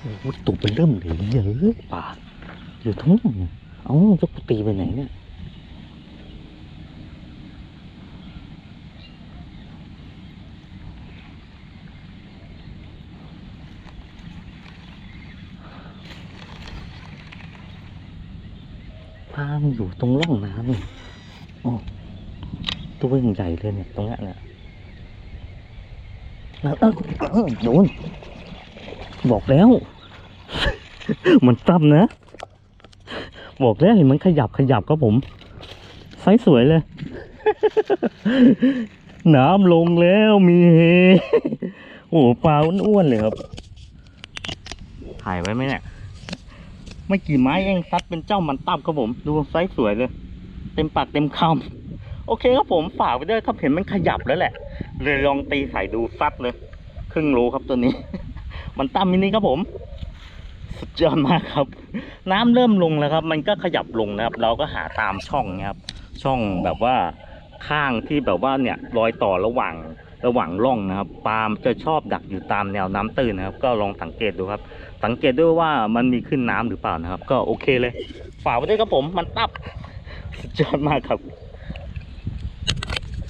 โอ้ตัวเป็นเริ่มเลยเยอะป่าอยู่ทั้งเอ้าจะกูตีไปไหนเนี่ยพามันอยู่ตรงร่องน้ำนี่โอ้ตัวใหญ่เลยเนี่ยตรงนี้ยเนี่ยแล้วเออโดน บอกแล้ว มันซ้ำนะ บอกแล้วเห็นมันขยับขยับครับผม ไซส์สวยเลย น้ำลงแล้วมีเฮ โอ้ปลาอ้วนๆเลยครับ ถ่ายไว้ไหมเนี่ยไม่กี่ไม้เองซัดเป็นเจ้ามันตับครับผม ดูไซส์สวยเลย เต็มปากเต็มคำโอเคครับผมฝากไปด้วยครับเห็นมันขยับแล้วแหละ เลยลองตีใส่ดูซัดเลย ครึ่งโลครับตัวนี้ มันตั้มมินิครับผม สุดยอดมากครับ น้ำเริ่มลงแล้วครับ มันก็ขยับลงนะครับ เราก็หาตามช่องนะครับ ช่องแบบว่าข้างที่แบบว่าเนี่ยรอยต่อระหว่างระหว่างร่องนะครับ ปาล์มจะชอบดักอยู่ตามแนวน้ำตื้นนะครับ ก็ลองสังเกตดูครับ สังเกตด้วยว่ามันมีขึ้นน้ำหรือเปล่านะครับ ก็โอเคเลย ฝากไว้ด้วยครับผม มันตับสุดยอดมากครับ